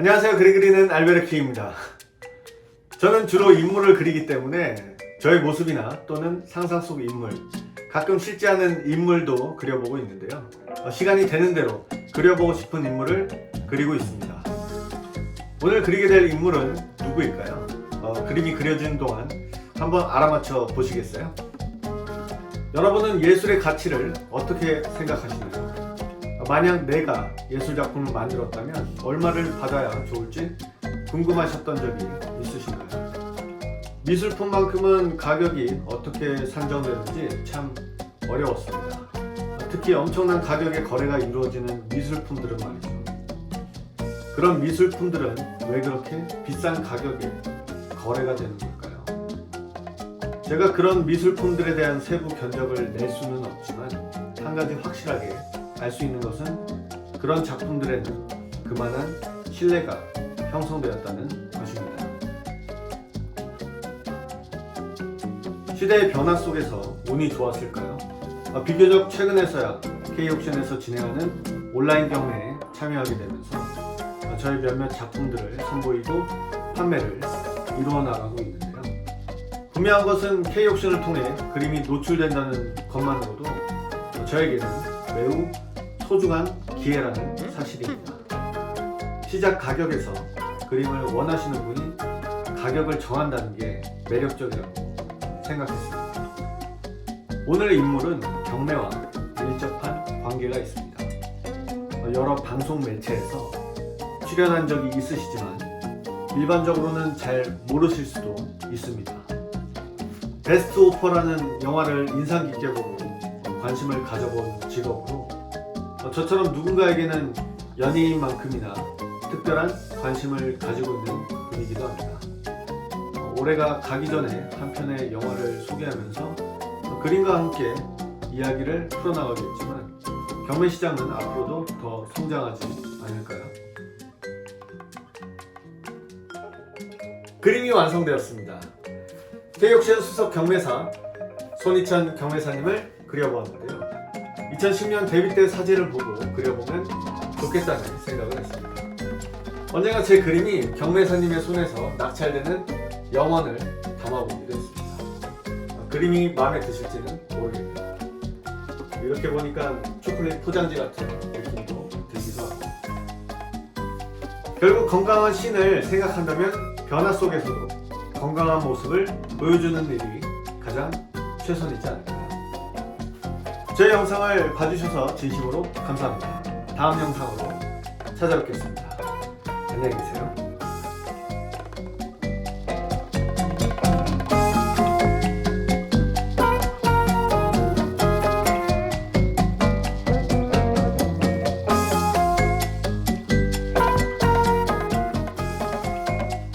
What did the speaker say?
안녕하세요. 그리 그리는 알베르키입니다. 저는 주로 인물을 그리기 때문에 저의 모습이나 또는 상상 속 인물, 가끔 실제 하는 인물도 그려보고 있는데요. 어, 시간이 되는 대로 그려보고 싶은 인물을 그리고 있습니다. 오늘 그리게 될 인물은 누구일까요? 어, 그림이 그려지는 동안 한번 알아맞혀 보시겠어요? 여러분은 예술의 가치를 어떻게 생각하시나요? 만약 내가 예술 작품을 만들었다면 얼마를 받아야 좋을지 궁금하셨던 적이 있으신가요? 미술품만큼은 가격이 어떻게 산정되는지 참 어려웠습니다. 특히 엄청난 가격의 거래가 이루어지는 미술품들은 말이죠. 그런 미술품들은 왜 그렇게 비싼 가격에 거래가 되는 걸까요? 제가 그런 미술품들에 대한 세부 견적을 낼 수는 없지만 한 가지 확실하게 알 수 있는 것은 그런 작품들에는 그만한 신뢰가 형성되었다는 것입니다. 시대의 변화 속에서 운이 좋았을까요? 아, 비교적 최근에서야 K옥션에서 진행하는 온라인 경매에 참여하게 되면서 아, 저희 몇몇 작품들을 선보이고 판매를 이루어 나가고 있는데요. 분명한 것은 K옥션을 통해 그림이 노출된다는 것만으로도 저에게는 매우 소중한 기회라는 사실입니다. 시작 가격에서 그림을 원하시는 분이 가격을 정한다는 게 매력적이라고 생각했습니다. 오늘의 인물은 경매와 밀접한 관계가 있습니다. 여러 방송 매체에서 출연한 적이 있으시지만 일반적으로는 잘 모르실 수도 있습니다. 베스트 오퍼라는 영화를 인상 깊게 보고 관심을 가져본 직업으로 어, 저처럼 누군가에게는 연예인만큼이나 특별한 관심을 가지고 있는 분이기도 합니다. 어, 올해가 가기 전에 한 편의 영화를 소개하면서 어, 그림과 함께 이야기를 풀어나가겠지만 경매 시장은 앞으로도 더 성장하지 않을까요? 그림이 완성되었습니다. K옥션 수석 경매사 손희찬 경매사님을 그려보았는데요. 2010년 데뷔 때 사진을 보고 그려보면 좋겠다는 생각을 했습니다. 언젠가 제 그림이 경매사님의 손에서 낙찰되는 영원을 담아보기도 했습니다. 어, 그림이 마음에 드실지는 모르겠네요. 이렇게 보니까 초콜릿 포장지 같은 느낌도 들기도 하고 결국 건강한 신을 생각한다면 변화 속에서도 건강한 모습을 보여주는 일이 가장 최선이지 않을까요? 제 영상을 봐주셔서 진심으로 감사합니다. 다음 영상으로 찾아뵙겠습니다. 안녕히 계세요.